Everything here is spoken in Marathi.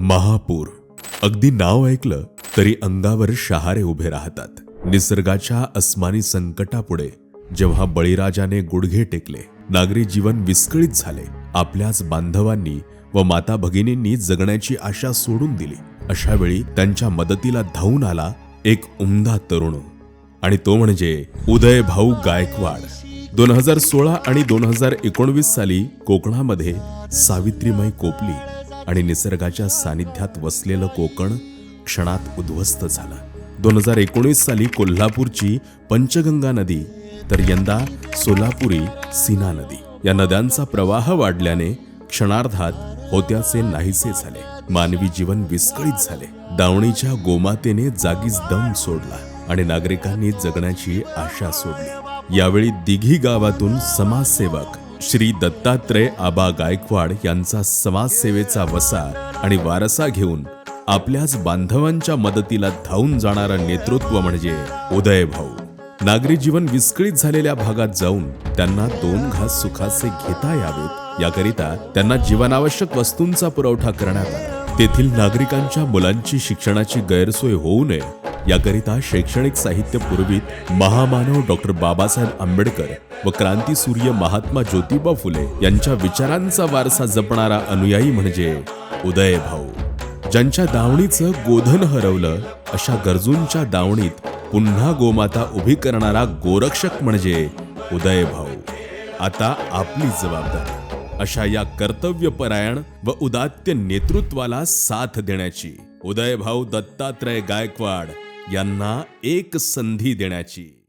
महापूर. अगदी नाव ऐकलं तरी अंगावर शहारे उभे राहतात. निसर्गाच्या अस्मानी संकटापुढे जेव्हा बळीराजाने गुडघे टेकले नागरी जीवन विस्कळीत झाले आपल्याच बांधवांनी व माता भगिनींनी जगण्याची आशा सोडून दिली अशा वेळी त्यांच्या मदतीला धावून आला एक उमदा तरुण. आणि तो म्हणजे उदय भाऊ गायकवाड. दोन हजार सोळा आणि दोन हजार एकोणवीस साली कोकणामध्ये सावित्रीमाई कोपली आणि निसर्गाच्या सानिध्यात वसलेलं कोकण क्षणात उद्ध्वस्त झालं. दोन हजार एकोणीस साली कोल्हापूरची पंचगंगा नदी तर यंदा सोलापुरी सीना नदी. या नद्यांचा प्रवाह वाढल्याने क्षणार्धात होत्याचे नाहीसे झाले. मानवी जीवन विस्कळीत झाले. दावणीच्या गोमातेने जागीच दम सोडला आणि नागरिकांनी जगण्याची आशा सोडली. यावेळी दिघी गावातून समाजसेवक श्री दत्तात्रय आबा गायकवाड यांचा समाजसेवेचा वसा आणि वारसा घेऊन आपल्याच बांधवांच्या मदतीला धावून जाणारा नेतृत्व म्हणजे उदय भाऊ. नागरी जीवन विस्कळीत झालेल्या भागात जाऊन त्यांना दोन घास सुखाचे घेता यावेत. याकरिता त्यांना जीवनावश्यक वस्तूंचा पुरवठा करण्यात आला. तेथील नागरिकांच्या मुलांची शिक्षणाची गैरसोय होऊ नये याकरिता शैक्षणिक साहित्य पुरवीत महामानव डॉक्टर बाबासाहेब आंबेडकर व क्रांतीसूर्य महात्मा ज्योतिबा फुले यांच्या विचारांचा वारसा जपणारा अनुयायी म्हणजे उदय भाऊ. ज्यांच्या दावणीचं गोधन हरवलं अशा गरजूंच्या दावणीत पुन्हा गोमाता उभी करणारा गोरक्षक म्हणजे उदय भाऊ. आता आपली जबाबदारी अशा या कर्तव्यपरायण व उदात्य नेतृत्वाला साथ देण्याची. उदयभाऊ दत्तात्रय गायकवाड यांना एक संधी देण्याची.